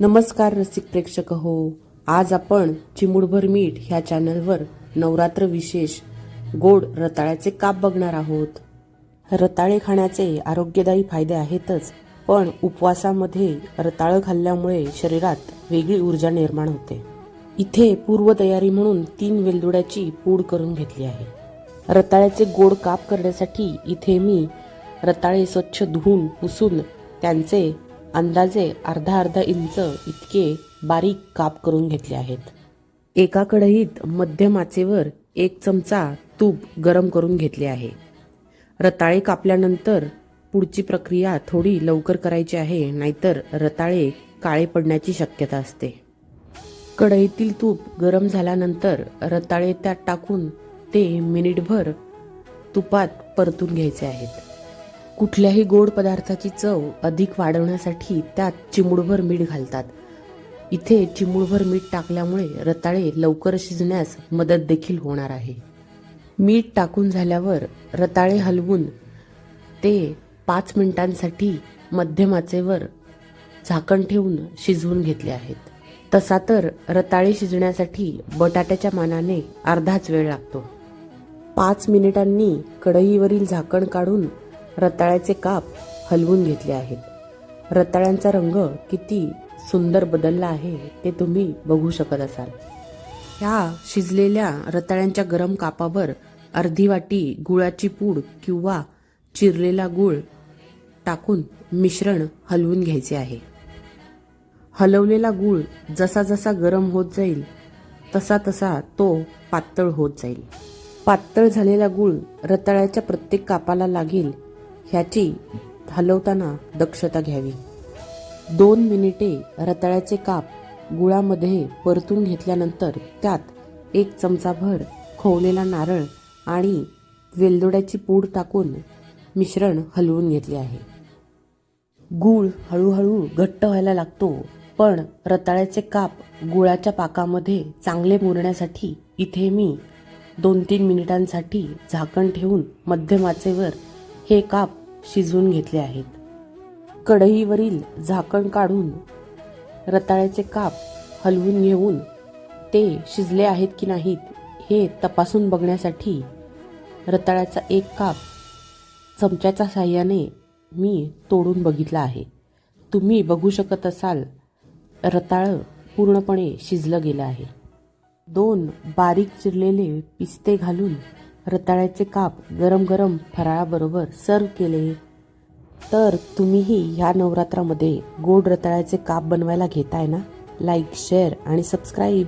नमस्कार रसिक प्रेक्षक हो. आज आपण चिमुडभर मीठ ह्या चॅनलवर नवरात्र विशेष गोड रताळ्याचे काप बघणार आहोत. रताळे खाण्याचे आरोग्यदायी फायदे आहेतच पण उपवासामध्ये रताळं खाल्ल्यामुळे शरीरात वेगळी ऊर्जा निर्माण होते. इथे पूर्वतयारी म्हणून तीन वेलदोड्याची पूड करून घेतली आहे. रताळ्याचे गोड काप करण्यासाठी इथे मी रताळे स्वच्छ धुवून पुसून त्यांचे अंदाजे अर्धा अर्धा इंच इतके बारीक काप करून घेतले आहेत. एका कढईत मध्यम आचेवर एक चमचा तूप गरम करून घेतले आहे. रताळे कापल्यानंतर पुढची प्रक्रिया थोडी लवकर करायची आहे नाहीतर रताळे काळे पडण्याची शक्यता असते. कढईतील तूप गरम झाल्यानंतर रताळे त्यात टाकून ते मिनिटभर तुपात परतून घ्यायचे आहेत. कुठल्याही गोड पदार्थाची चव अधिक वाढवण्यासाठी त्यात चिमुडभर मीठ घालतात. इथे चिमूडभर मीठ टाकल्यामुळे रताळे लवकर शिजण्यास मदत देखील होणार आहे. मीठ टाकून झाल्यावर रताळे हलवून ते पाच मिनिटांसाठी मध्यमाचेवर झाकण ठेवून शिजवून घेतले आहेत. तसा तर रताळे शिजण्यासाठी बटाट्याच्या मानाने अर्धाच वेळ लागतो. पाच मिनिटांनी कढईवरील झाकण काढून रताळ्याचे काप हलवून घेतले आहेत. रताळ्यांचा रंग किती सुंदर बदलला आहे ते तुम्ही बघू शकत असाल. ह्या शिजलेल्या रताळ्यांच्या गरम कापावर अर्धी वाटी गुळाची पूड किंवा चिरलेला गूळ टाकून मिश्रण हलवून घ्यायचे आहे. हलवलेला गूळ जसा जसा गरम होत जाईल तसा तसा तो पातळ होत जाईल. पातळ झालेला गूळ रताळ्याच्या प्रत्येक कापाला लागेल ह्याची हलवताना दक्षता घ्यावी. दोन मिनिटे रताळ्याचे काप गुळामध्ये परतून घेतल्यानंतर त्यात एक चमचाभर खोवलेला नारळ आणि वेलदोड्याची पूड टाकून मिश्रण हलवून घेतले आहे. गूळ हळूहळू घट्ट व्हायला लागतो पण रताळ्याचे काप गुळाच्या पाकामध्ये चांगले मुरण्यासाठी इथे मी दोन तीन मिनिटांसाठी झाकण ठेवून मध्यमाचेवर हे काप शिजवून घेतले आहेत. कढईवरील झाकण काढून रताळ्याचे काप हलवून घेऊन ते शिजले आहेत की नाहीत हे तपासून बघण्यासाठी रताळ्याचा एक काप चमच्याच्या साह्याने मी तोडून बघितला आहे. तुम्ही बघू शकत असाल रताळं पूर्णपणे शिजलं गेलं आहे. दोन बारीक चिरलेले पिस्ते घालून रताळ्याचे काप गरम गरम फराळाबरोबर सर्व केले. तर तुम्हीही ह्या नवरात्रामध्ये गोड रताळ्याचे काप बनवायला घेताय ना? लाईक शेअर आणि सबस्क्राईब